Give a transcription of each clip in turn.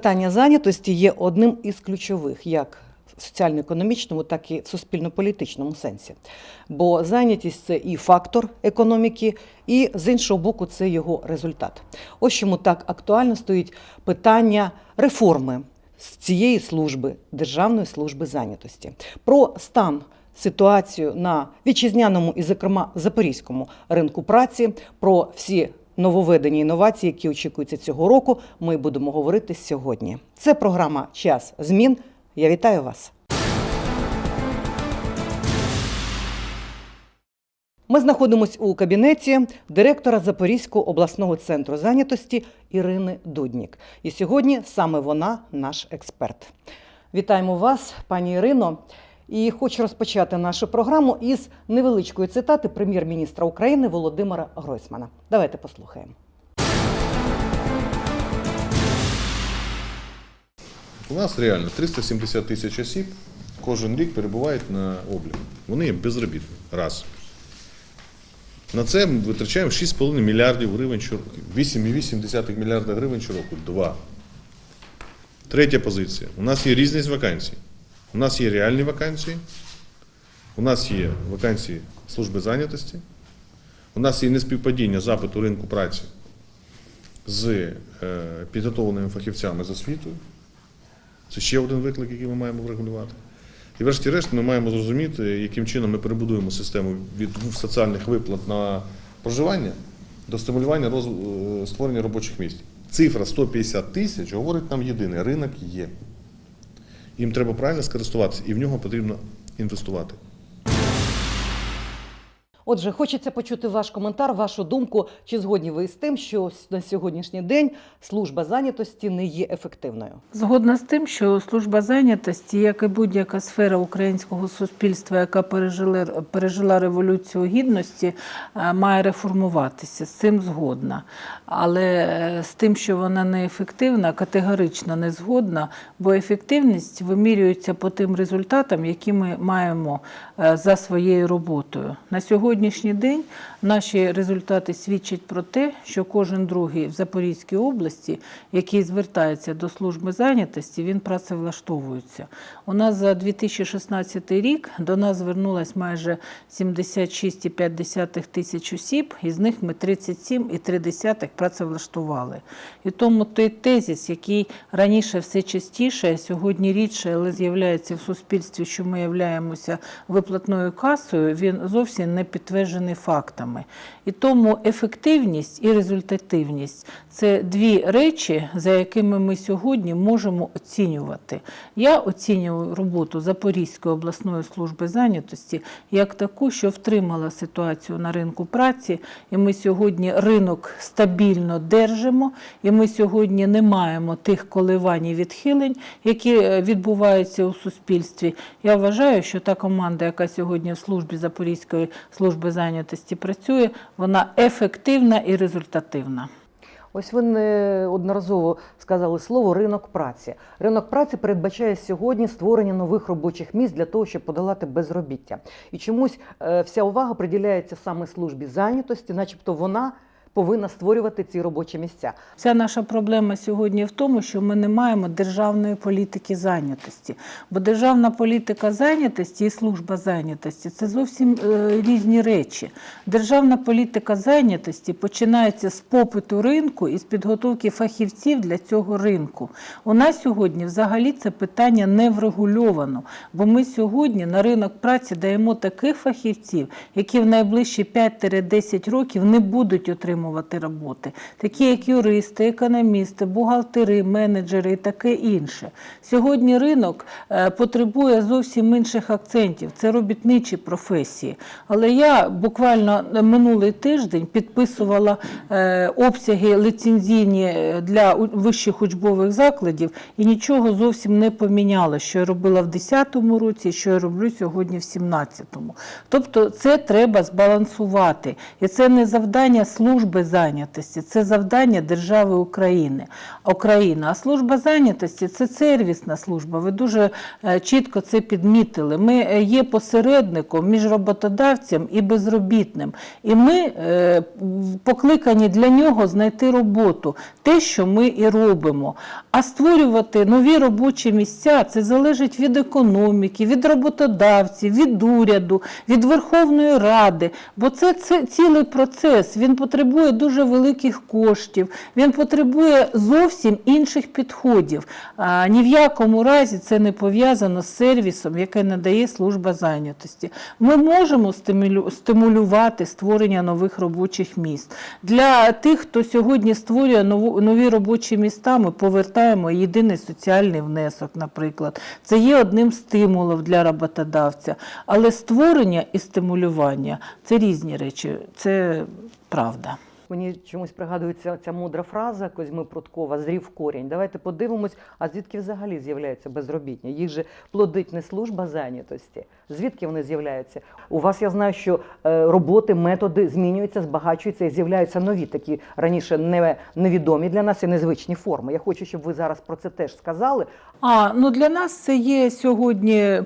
Питання зайнятості є одним із ключових як в соціально-економічному, так і в суспільно-політичному сенсі. Бо зайнятість це і фактор економіки, і з іншого боку, це його результат. Ось чому так актуально стоїть питання реформи з цієї служби, Державної служби зайнятості. Про стан ситуацію на вітчизняному і, зокрема, запорізькому ринку праці, про всі нововведені інновації, які очікуються цього року, ми будемо говорити сьогодні. Це програма Час змін. Я вітаю вас. Ми знаходимося у кабінеті директора Запорізького обласного центру зайнятості Ірини Дуднік. І сьогодні саме вона наш експерт. Вітаємо вас, пані Ірино. І хочу розпочати нашу програму із невеличкої цитати прем'єр-міністра України Володимира Гройсмана. Давайте послухаємо. У нас реально 370 тисяч осіб кожен рік перебувають на обліку. Вони є безробітні. Раз. На це ми витрачаємо 6,5 мільярдів гривень щороку. 8,8 мільярда гривень щороку. Два. Третя позиція. У нас є різність вакансій. У нас є реальні вакансії. У нас є вакансії служби зайнятості. У нас є неспівпадіння запиту ринку праці з е, підготовленими фахівцями з освітою. Це ще один виклик, який ми маємо врегулювати. І врешті-решт ми маємо зрозуміти, яким чином ми перебудуємо систему від соціальних виплат на проживання до стимулювання роз... е, створення робочих місць. Цифра 150 тисяч говорить нам єдине, ринок є. Їм треба правильно скористуватися, і в нього потрібно інвестувати. Отже, хочеться почути ваш коментар, вашу думку, чи згодні ви з тим, що на сьогоднішній день служба зайнятості не є ефективною. Згодна з тим, що служба зайнятості, як і будь-яка сфера українського суспільства, яка пережила, пережила революцію гідності, е, має реформуватися. З цим згодна. Але е, з тим, що вона неефективна, категорично не згодна, бо ефективність вимірюється по тим результатам, які ми маємо е, за своєю роботою. На сьогоднішній день наші результати свідчать про те, що кожен другий в Запорізькій області, який звертається до служби зайнятості, він працевлаштовується. У нас за 2016 рік до нас звернулось майже 76,5 тисяч осіб, із них ми 37,3 працевлаштували. І тому той тезіс, який раніше все частіше, сьогодні рідше, але з'являється в суспільстві, що ми являємося виплатною касою, він зовсім не підтверджений фактами. І тому ефективність і результативність це дві речі, за якими ми сьогодні можемо оцінювати. Я оцінюю роботу Запорізької обласної служби зайнятості як таку, що втримала ситуацію на ринку праці, і ми сьогодні ринок стабільно держимо, і ми сьогодні не маємо тих коливань і відхилень, які е, відбуваються у суспільстві. Я вважаю, що та команда, яка сьогодні в службі Запорізької служби зайнятості працює, вона ефективна і результативна. Ось ви неодноразово сказали слово ринок праці. Ринок праці передбачає сьогодні створення нових робочих місць для того, щоб подолати безробіття. І чомусь е, вся увага приділяється саме службі зайнятості, начебто вона повинна створювати ці робочі місця. Вся наша проблема сьогодні в тому, що ми не маємо державної політики зайнятості. Бо державна політика зайнятості і служба зайнятості це зовсім е, різні речі. Державна політика зайнятості починається з попиту ринку і з підготовки фахівців для цього ринку. У нас сьогодні взагалі це питання не врегульовано, бо ми сьогодні на ринок праці даємо таких фахівців, які в найближчі 5-10 років не будуть отримувати роботи, такі як юристи, економісти, бухгалтери, менеджери і таке інше. Сьогодні ринок е, потребує зовсім інших акцентів. Це робітничі професії. Але я буквально минулий тиждень підписувала е, обсяги ліцензійні е, для вищих учбових закладів і нічого зовсім не поміняло, що я робила в 2010 році, що я роблю сьогодні в 2017. Тобто це треба збалансувати. І це не завдання служби служби зайнятості це завдання держави України. Україна. А служба зайнятості це сервісна служба. Ви дуже е, чітко це підмітили. Ми е, є посередником між роботодавцем і безробітним. І ми е, покликані для нього знайти роботу, те, що ми і робимо. А створювати нові робочі місця це залежить від економіки, від роботодавців, від уряду, від Верховної Ради. Бо це, це цілий процес. Він потребує дуже великих коштів, він потребує зовсім інших підходів. А, ні в якому разі це не пов'язано з сервісом, який надає служба зайнятості. Ми можемо стимулювати створення нових робочих місць. Для тих, хто сьогодні створює нові робочі міста, ми повертаємо єдиний соціальний внесок, наприклад. Це є одним з для роботодавця. Але створення і стимулювання це різні речі, це правда. Мені чомусь пригадується ця мудра фраза Козьми Пруткова зрів корінь. Давайте подивимось, а звідки взагалі з'являються безробітні? Їх же плодить не служба зайнятості. Звідки вони з'являються? У вас я знаю, що е, роботи, методи змінюються, збагачуються і з'являються нові такі раніше не, невідомі для нас і незвичні форми. Я хочу, щоб ви зараз про це теж сказали. А ну для нас це є сьогодні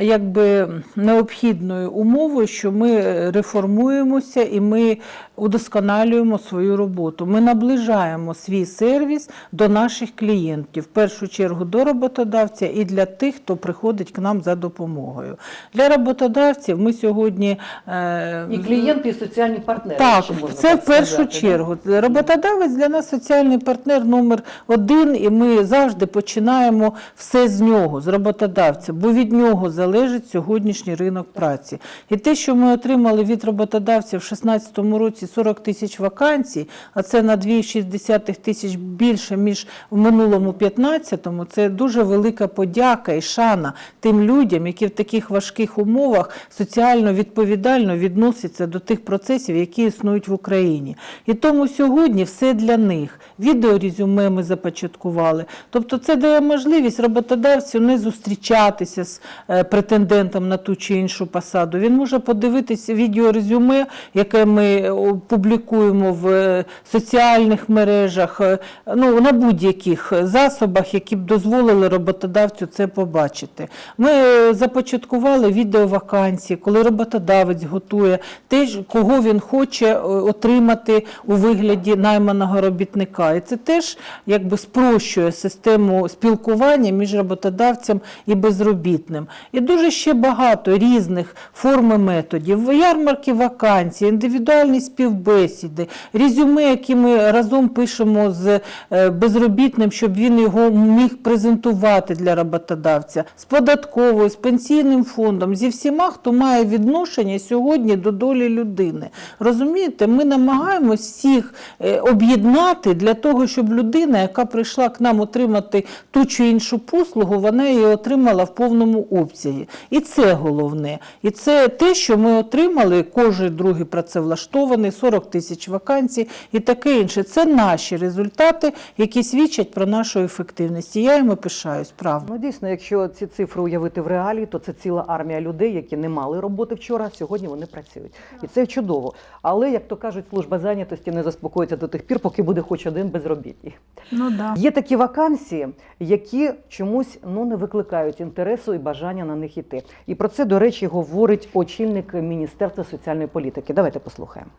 якби необхідною умовою, що ми реформуємося і ми удосконалюємо свою роботу. Ми наближаємо свій сервіс до наших клієнтів, в першу чергу до роботодавця і для тих, хто приходить к нам за допомогою. Для роботодавців ми сьогодні е, І клієнти, і соціальні партнери. так, це в першу сказати, чергу. Роботодавець для нас соціальний партнер номер один, і ми завжди починаємо все з нього, з роботодавця, бо від нього залежить сьогоднішній ринок праці. І те, що ми отримали від роботодавця в 2016 році 40 тисяч вакансій, а це на 2,6 тисяч більше, ніж в минулому 15-му, це дуже велика подяка і шана тим людям, які в таких важких умовах соціально відповідально відносяться до тих процесів, які існують в Україні. І тому сьогодні все для них. Відеорезюме ми започаткували. Тобто це дає можливість роботодавцю не зустрічатися з е, претендентом на ту чи іншу посаду. Він може подивитися відеорезюме, яке ми о, публікуємо в е, соціальних мережах, е, ну, на будь-яких засобах, які б дозволили роботодавцю це побачити. Ми е, започаткували відеовакансії, коли роботодавець готує те, кого він хоче е, отримати у вигляді найманого робітника. І це теж якби спрощує систему спілкування між роботодавцем і безробітним. І дуже ще багато різних форм і методів. Ярмарки вакансій, індивідуальні співбесіди, резюме, які ми разом пишемо з е, безробітним, щоб він його міг презентувати для роботодавця, з податковою, з пенсійним фондом, зі всіма, хто має відношення сьогодні до долі людини. Розумієте, ми намагаємось всіх е, об'єднати для того, щоб людина, яка прийшла к нам отримати ту чи іншу послугу, вона її отримала в повному обсязі. І це головне. І це те, що ми отримали, кожен другий працевлаштований, 40 тисяч вакансій і таке інше. Це наші результати, які свідчать про нашу ефективність. І я їм пишаюсь, правда. Ну дійсно, якщо ці цифри уявити в реалії, то це ціла армія людей, які не мали роботи вчора, а сьогодні вони працюють. І це чудово. Але як то кажуть, служба зайнятості не заспокоїться до тих пір, поки буде хоч один безробітний. Ну да. Є такі вакансії, які чомусь ну не викликають інтересу і бажання на них іти. І про це, до речі, говорить очільник Міністерства соціальної політики. Давайте послухаємо.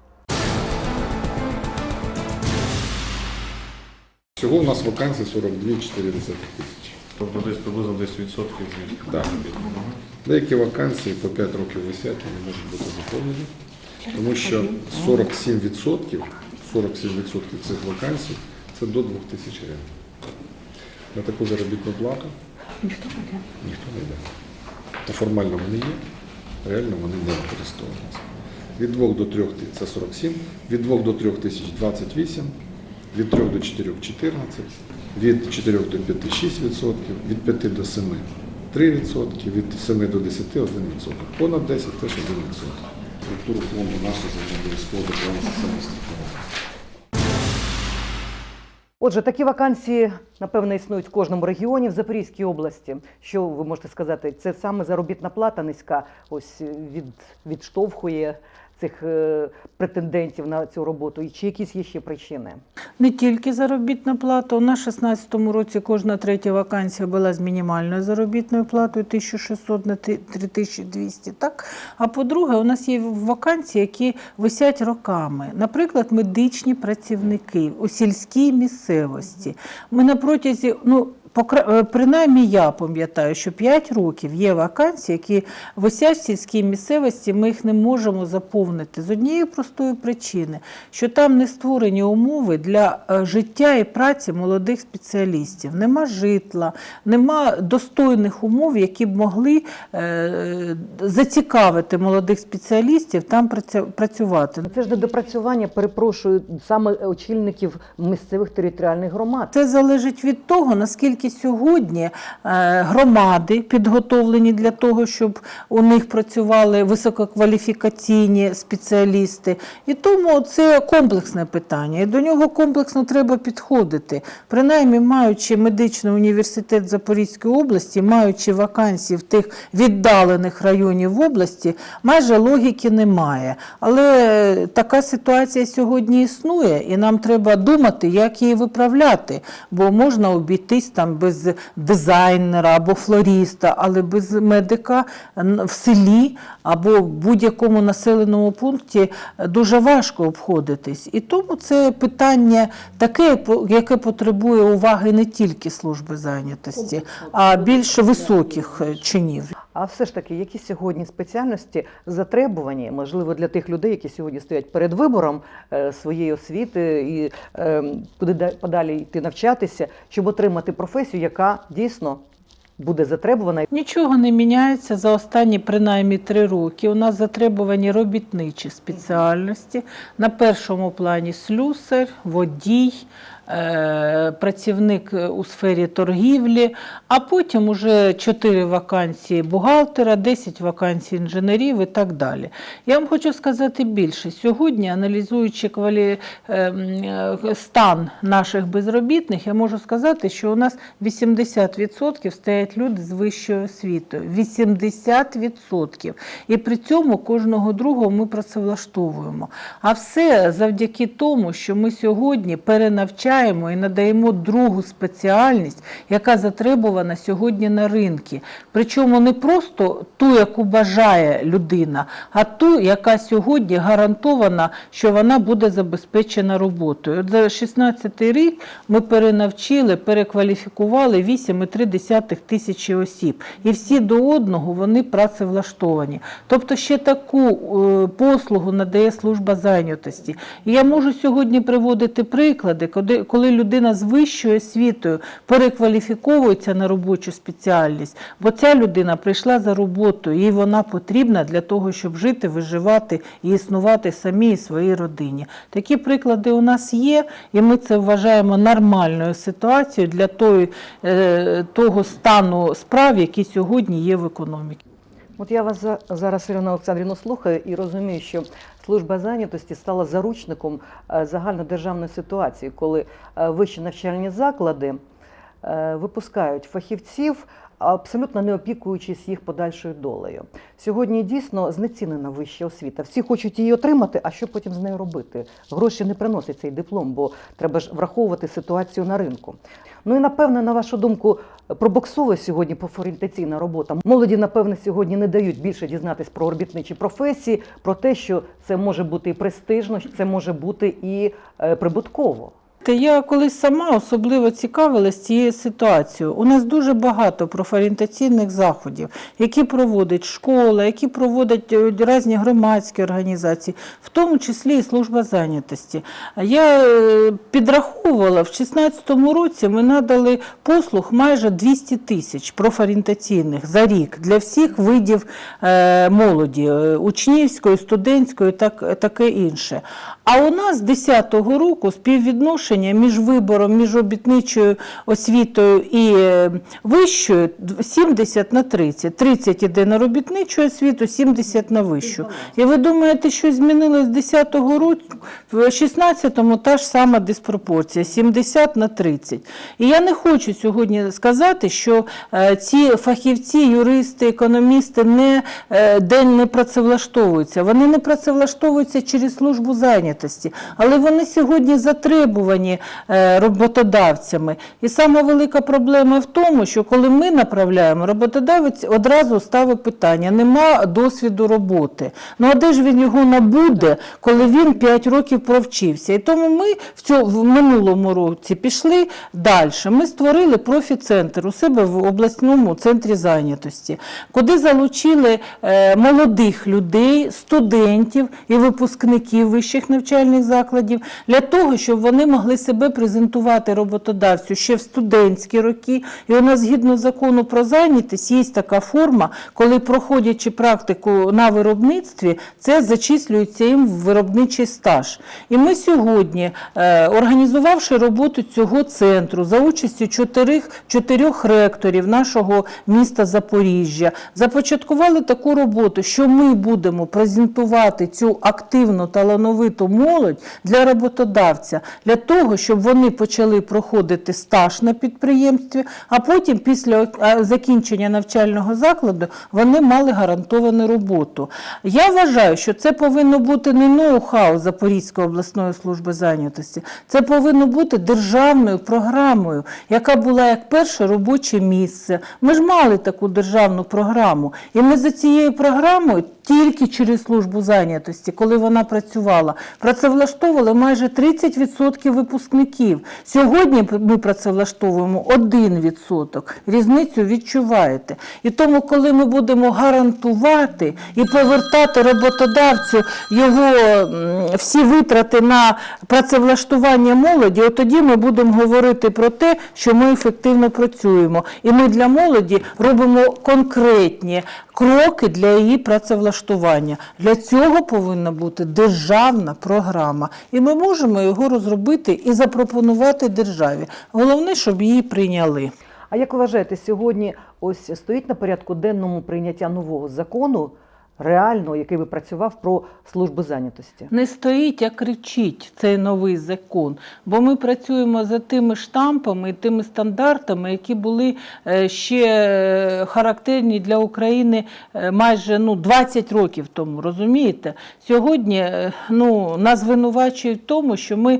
Всього у нас вакансій 42 4 тисячі. Тобто десь приблизно 10% від Да. Деякі вакансії по 5 років висять не можуть бути заповнені, тому що 47%, 47% цих вакансій це до 2 тисяч гривень. На таку заробітну плату ніхто не йде. Ніхто не йде. Та формально вони є, реально вони не використовуються. Від 2 до 3 це 47, від 2 до 3 тисяч 28, від 3 до 4 14, від 4 до 5 6%, від 5 до 7 3%, від 7 до 10 1%. Понад 10 теж 1%. Структуру фонду нашу обов'язково до соціального. Отже, такі вакансії, напевно, існують в кожному регіоні в Запорізькій області. Що ви можете сказати? Це саме заробітна плата низька, ось від, відштовхує цих е, претендентів на цю роботу, і чи якісь є ще причини? Не тільки заробітна плата. У нас в 2016 році кожна третя вакансія була з мінімальною заробітною платою 1600 на 3200. Так? А по-друге, у нас є вакансії, які висять роками. Наприклад, медичні працівники у сільській місцевості. Ми на протязі, ну, Принаймні я пам'ятаю, що 5 років є вакансії, які висять в сільській місцевості, ми їх не можемо заповнити з однієї простої причини, що там не створені умови для е, життя і праці молодих спеціалістів. Нема житла, нема достойних умов, які б могли е, зацікавити молодих спеціалістів там працювати. Це ж недопрацювання, перепрошую, саме очільників місцевих територіальних громад. Це залежить від того, наскільки сьогодні е, громади підготовлені для того, щоб у них працювали висококваліфікаційні спеціалісти. І тому це комплексне питання. І до нього комплексно треба підходити. Принаймні, маючи медичний університет Запорізької області, маючи вакансії в тих віддалених районів області, майже логіки немає. Але така ситуація сьогодні існує, і нам треба думати, як її виправляти. Бо можна обійтись там без дизайнера або флоріста, але без медика в селі або в будь-якому населеному пункті дуже важко обходитись. І тому це питання таке, яке потребує уваги не тільки служби зайнятості, а більш високих е, чинів. А все ж таки, які сьогодні спеціальності затребувані, можливо, для тих людей, які сьогодні стоять перед вибором е, своєї освіти і е, куди подалі йти навчатися, щоб отримати професію, яка дійсно буде затребувана. Нічого не міняється за останні принаймні три роки. У нас затребувані робітничі спеціальності. На першому плані слюсар, водій, працівник у сфері торгівлі, а потім уже 4 вакансії бухгалтера, 10 вакансій інженерів і так далі. Я вам хочу сказати більше. Сьогодні, аналізуючи квалі... е, е, стан наших безробітних, я можу сказати, що у нас 80% стоять люди з вищою освітою. 80%. І при цьому кожного другого ми працевлаштовуємо. А все завдяки тому, що ми сьогодні перенавчаємо і надаємо другу спеціальність, яка затребувана сьогодні на ринку. Причому не просто ту, яку бажає людина, а ту, яка сьогодні гарантована, що вона буде забезпечена роботою. От за 16 рік ми перенавчили, перекваліфікували 8,3 тисячі осіб. І всі до одного вони працевлаштовані. Тобто ще таку е, послугу надає служба зайнятості. І я можу сьогодні приводити приклади, коли людина з вищою освітою перекваліфіковується на робочу спеціальність, бо ця людина прийшла за роботою, їй вона потрібна для того, щоб жити, виживати і існувати самій своїй родині. Такі приклади у нас є, і ми це вважаємо нормальною ситуацією для той, е, того стану справ, який сьогодні є в економіці. От я вас за- зараз, Ірина Олександрівна, слухаю і розумію, що служба зайнятості стала заручником е, загальнодержавної ситуації, коли е, вищі навчальні заклади е, випускають фахівців, абсолютно не опікуючись їх подальшою долею. Сьогодні дійсно знецінена вища освіта. Всі хочуть її отримати, а що потім з нею робити? Гроші не приносить цей диплом, бо треба ж враховувати ситуацію на ринку. Ну і напевне, на вашу думку, пробоксовує сьогодні профорієнтаційна робота. Молоді, напевне, сьогодні не дають більше дізнатись про робітничі професії, про те, що це може бути і престижно, це може бути і е, прибутково. Та Я колись сама особливо цікавилась цією ситуацією. У нас дуже багато профорієнтаційних заходів, які проводить школа, які проводять е, різні громадські організації, в тому числі і служба зайнятості. Я е, підраховувала, в 2016 році ми надали послуг майже 200 тисяч профорієнтаційних за рік для всіх видів е, молоді, учнівської, студентської, так, таке інше. А у нас з 10-го року співвідношення між вибором, між обітничою освітою і е, вищою 70 на 30. 30 іде на робітничу освіту, 70 на вищу. І ви думаєте, що змінилось з 10-го року? В 16-му та ж сама диспропорція 70 на 30. І я не хочу сьогодні сказати, що е, ці фахівці, юристи, економісти не е, день не працевлаштовуються. Вони не працевлаштовуються через службу зайнятості, але вони сьогодні затребувані е, роботодавцями. І сама велика проблема в тому, що коли ми направляємо, роботодавець одразу ставить питання: нема досвіду роботи. Ну а де ж він його набуде, коли він 5 років провчився? І тому ми в цьому в минулому році пішли далі. Ми створили профі-центр у себе в обласному центрі зайнятості, куди залучили е, молодих людей, студентів і випускників вищих навчальних закладів для того, щоб вони могли себе презентувати роботодавцю ще в студентські роки. І у нас згідно закону про зайнятість є така форма, коли проходячи практику на виробництві, це зачислюється їм в виробничий стаж. І ми сьогодні, е, організувавши роботу цього центру за участю чотирьох, чотирьох ректорів нашого міста Запоріжжя, започаткували таку роботу, що ми будемо презентувати цю активну талановиту молодь для роботодавця, для того, щоб вони почали проходити стаж на підприємстві, а потім, після закінчення навчального закладу, вони мали гарантовану роботу. Я вважаю, що це повинно бути не ноу-хау Запорізької обласної служби зайнятості, це повинно бути державною програмою, яка була як перше робоче місце. Ми ж мали таку державну програму, і ми за цією програмою тільки через службу зайнятості, коли вона працювала, працевлаштовували майже 30% випускників. Сьогодні ми працевлаштовуємо 1%. Різницю відчуваєте. І тому, коли ми будемо гарантувати і повертати роботодавцю його всі витрати на працевлаштування молоді, от тоді ми будемо говорити про те, що ми ефективно працюємо. І ми для молоді робимо конкретні кроки для її працевлаштування. Для цього повинна бути державна програма. І ми можемо його розробити і запропонувати державі. Головне, щоб її прийняли. А як вважаєте, сьогодні ось стоїть на порядку денному прийняття нового закону, реального, який би працював про службу зайнятості? Не стоїть, а кричить цей новий закон. Бо ми працюємо за тими штампами і тими стандартами, які були е, ще е, характерні для України е, майже ну, 20 років тому. Розумієте? Сьогодні ну, нас звинувачують в тому, що ми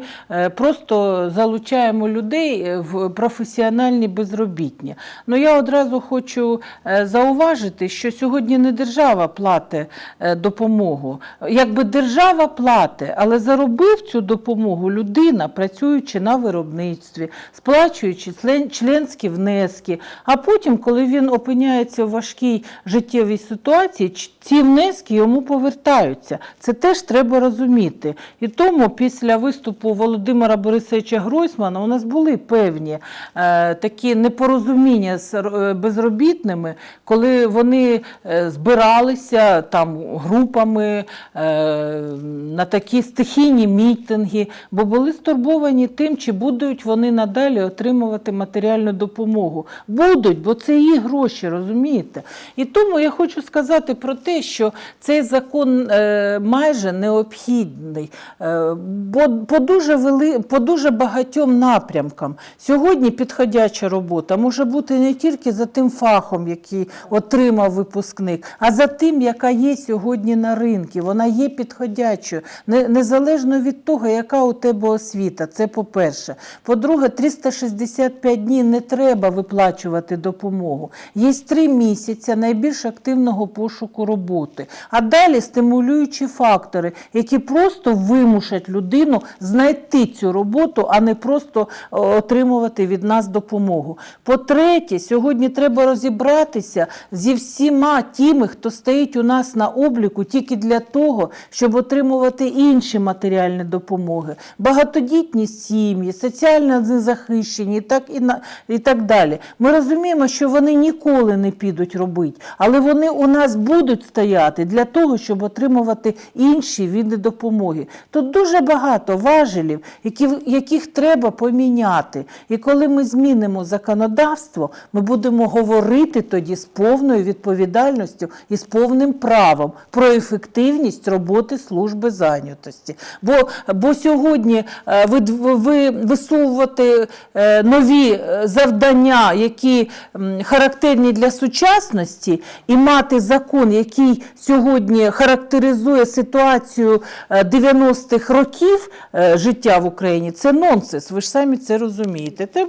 просто залучаємо людей в професіональні безробітні. Ну я одразу хочу зауважити, що сьогодні не держава платить е, допомогу. Якби держава платить, але заробив цю допомогу людина, працюючи на виробництві, сплачуючи членські внески. А потім, коли він опиняється в важкій життєвій ситуації, ці внески йому повертаються. Це теж треба розуміти. І тому після виступу Володимира Борисовича Гройсмана у нас були певні е, такі непорозуміння з е, безробітними, коли вони е, там групами е, на такі стихійні мітинги, бо були стурбовані тим, чи будуть вони надалі отримувати матеріальну допомогу. Будуть, бо це їх гроші, розумієте? І тому я хочу сказати про те, що цей закон е, майже необхідний, е, бо по дуже, вели, по дуже багатьом напрямкам. Сьогодні підходяча робота може бути не тільки за тим фахом, який отримав випускник, а за тим, яка є сьогодні на ринку. Вона є підходячою, незалежно від того, яка у тебе освіта. Це по-перше. По-друге, 365 днів не треба виплачувати допомогу. Є три місяці найбільш активного пошуку роботи. А далі стимулюючі фактори, які просто вимушать людину знайти цю роботу, а не просто е, отримувати від нас допомогу. По-третє, сьогодні треба розібратися зі всіма тими, хто стоїть у нас. Нас на обліку тільки для того, щоб отримувати інші матеріальні допомоги, багатодітні сім'ї, соціально незахищені так, і, на, і так далі. Ми розуміємо, що вони ніколи не підуть робити, але вони у нас будуть стояти для того, щоб отримувати інші види допомоги. Тут дуже багато важелів, які, яких треба поміняти. І коли ми змінимо законодавство, ми будемо говорити тоді з повною відповідальністю і з повним правом про ефективність роботи служби зайнятості. Бо, бо сьогодні е, ви, ви висовувати е, нові е, завдання, які характерні для сучасності, і мати закон, який сьогодні характеризує ситуацію е, 90-х років життя в Україні, це нонсенс. Ви ж самі це розумієте. Те-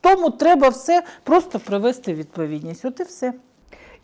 Тому треба все просто привести відповідність. От і все.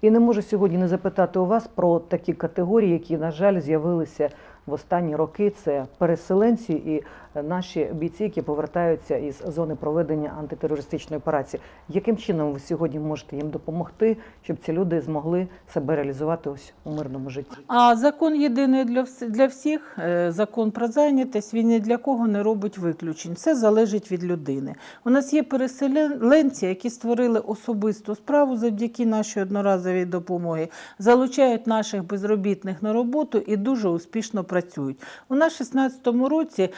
І не можу сьогодні не запитати у вас про такі категорії, які, на жаль, з'явилися в останні роки. Це переселенці і наші бійці, які повертаються із зони проведення антитерористичної операції. Яким чином ви сьогодні можете їм допомогти, щоб ці люди змогли себе реалізувати ось у мирному житті? А закон єдиний для, для всіх, е, закон про зайнятість, він ні для кого не робить виключень. Все залежить від людини. У нас є переселенці, які створили особисту справу завдяки нашій одноразовій допомоги, залучають наших безробітних на роботу і дуже успішно працюють. У нас в 2016 році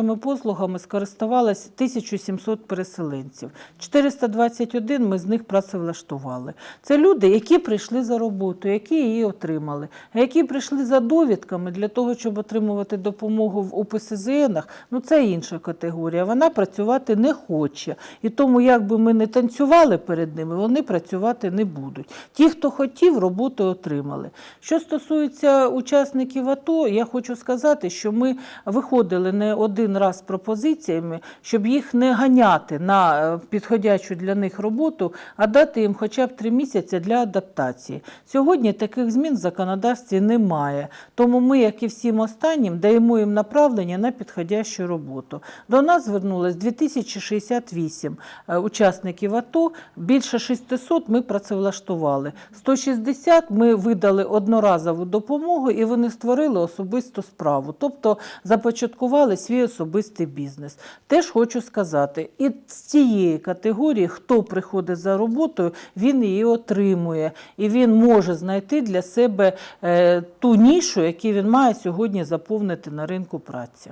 нашими послугами скористувалось 1700 переселенців. 421 ми з них працевлаштували. Це люди, які прийшли за роботу, які її отримали, які прийшли за довідками для того, щоб отримувати допомогу в УПСЗНах, ну це інша категорія. Вона працювати не хоче. І тому, як би ми не танцювали перед ними, вони працювати не будуть. Ті, хто хотів, роботу отримали. Що стосується учасників АТО, я хочу сказати, що ми виходили не один раз з пропозиціями, щоб їх не ганяти на е, підходячу для них роботу, а дати їм хоча б три місяці для адаптації. Сьогодні таких змін в законодавстві немає. Тому ми, як і всім останнім, даємо їм направлення на підходящу роботу. До нас звернулось 2068 е, учасників АТО, більше 600 ми працевлаштували. 160 ми видали одноразову допомогу і вони створили особисту справу, тобто започаткували свій особистий бізнес. Теж хочу сказати, і з цієї категорії, хто приходить за роботою, він її отримує, і він може знайти для себе е, ту нішу, яку він має сьогодні заповнити на ринку праці.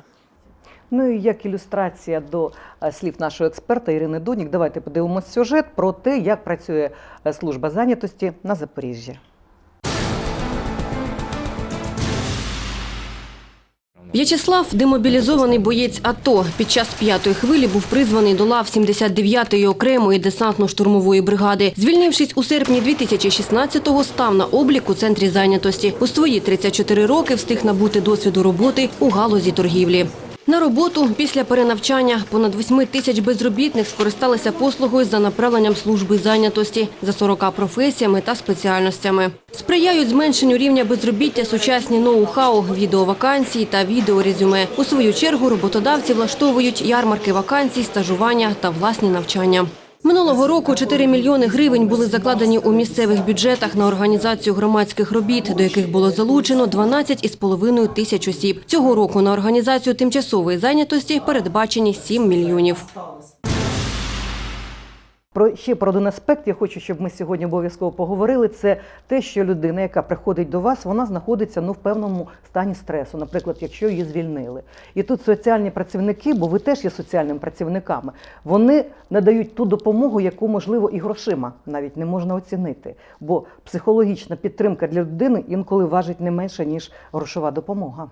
Ну і як ілюстрація до е, слів нашого експерта Ірини Дунік, давайте подивимося сюжет про те, як працює е, служба зайнятості на Запоріжжі. В'ячеслав демобілізований боєць АТО. Під час п'ятої хвилі був призваний до лав 79-ї окремої десантно-штурмової бригади. Звільнившись у серпні 2016-го, став на облік у центрі зайнятості. У свої 34 роки встиг набути досвіду роботи у галузі торгівлі. На роботу після перенавчання понад 8 тисяч безробітних скористалися послугою за направленням служби зайнятості за 40 професіями та спеціальностями. Сприяють зменшенню рівня безробіття сучасні ноу-хау, відеовакансії та відеорезюме. У свою чергу роботодавці влаштовують ярмарки вакансій, стажування та власні навчання. Минулого року 4 мільйони гривень були закладені у місцевих бюджетах на організацію громадських робіт, до яких було залучено 12,5 тисяч осіб. Цього року на організацію тимчасової зайнятості передбачені 7 мільйонів. Про ще про один аспект я хочу, щоб ми сьогодні обов'язково поговорили. Це те, що людина, яка приходить до вас, вона знаходиться ну в певному стані стресу, наприклад, якщо її звільнили. І тут соціальні працівники, бо ви теж є соціальними працівниками, вони надають ту допомогу, яку можливо і грошима навіть не можна оцінити. Бо психологічна підтримка для людини інколи важить не менше ніж грошова допомога.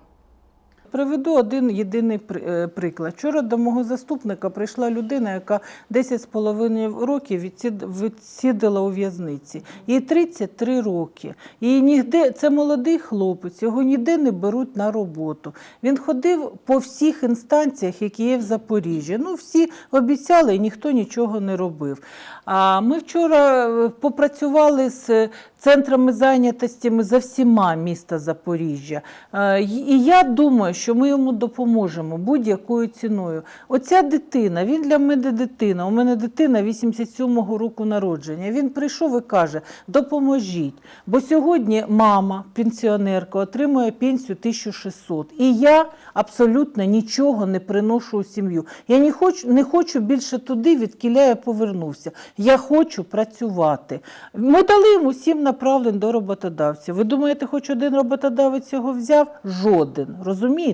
Приведу один єдиний е, приклад. Вчора до мого заступника прийшла людина, яка 10 з половиною років відсідала у в'язниці. Їй 33 роки. І ніде, це молодий хлопець, його ніде не беруть на роботу. Він ходив по всіх інстанціях, які є в Запоріжжі. Ну, всі обіцяли, і ніхто нічого не робив. А ми вчора е, попрацювали з центрами зайнятості за всіма міста Запоріжжя. Е, І я думаю, що ми йому допоможемо будь-якою ціною. Оця дитина, він для мене дитина. У мене дитина 87-го року народження. Він прийшов і каже: допоможіть. Бо сьогодні мама, пенсіонерка, отримує пенсію 1600. І я абсолютно нічого не приношу у сім'ю. Я не хочу, не хочу більше туди, відкіля я повернувся. Я хочу працювати. Ми дали йому сім направлень до роботодавців. Ви думаєте, хоч один роботодавець його взяв? Жоден. Розумієте?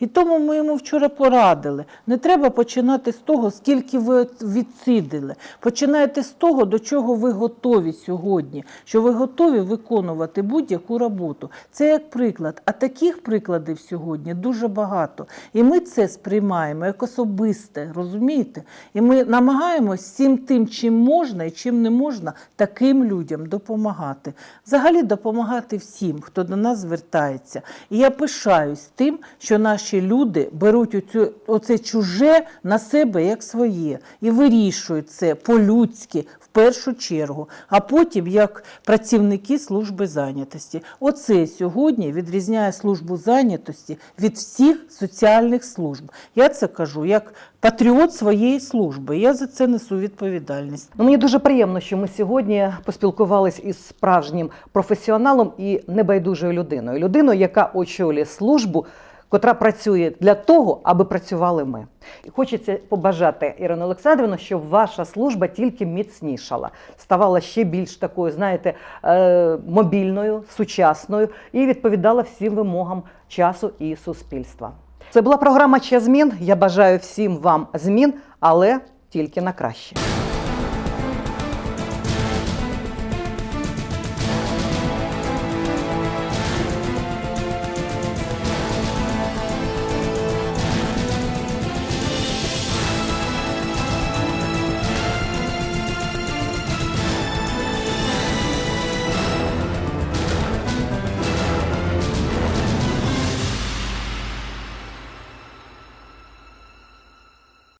І тому ми йому вчора порадили. Не треба починати з того, скільки ви відсидили. Починайте з того, до чого ви готові сьогодні, що ви готові виконувати будь-яку роботу. Це як приклад. А таких прикладів сьогодні дуже багато. І ми це сприймаємо як особисте, розумієте? І ми намагаємось всім тим, чим можна і чим не можна, таким людям допомагати. Взагалі допомагати всім, хто до нас звертається. І я пишаюсь тим, що наші люди беруть оцю, оце чуже на себе як своє і вирішують це по-людськи в першу чергу, а потім як працівники служби зайнятості. Оце сьогодні відрізняє службу зайнятості від всіх соціальних служб. Я це кажу як патріот своєї служби. Я за це несу відповідальність. Ну, мені дуже приємно, що ми сьогодні поспілкувались із справжнім професіоналом і небайдужою людиною. Людиною, яка очолює службу, котра працює для того, аби працювали ми. І хочеться побажати Ірино Олександрівну, щоб ваша служба тільки міцнішала, ставала ще більш такою, знаєте, е, мобільною, сучасною і відповідала всім вимогам часу і суспільства. Це була програма «Час змін. Я бажаю всім вам змін, але тільки на краще.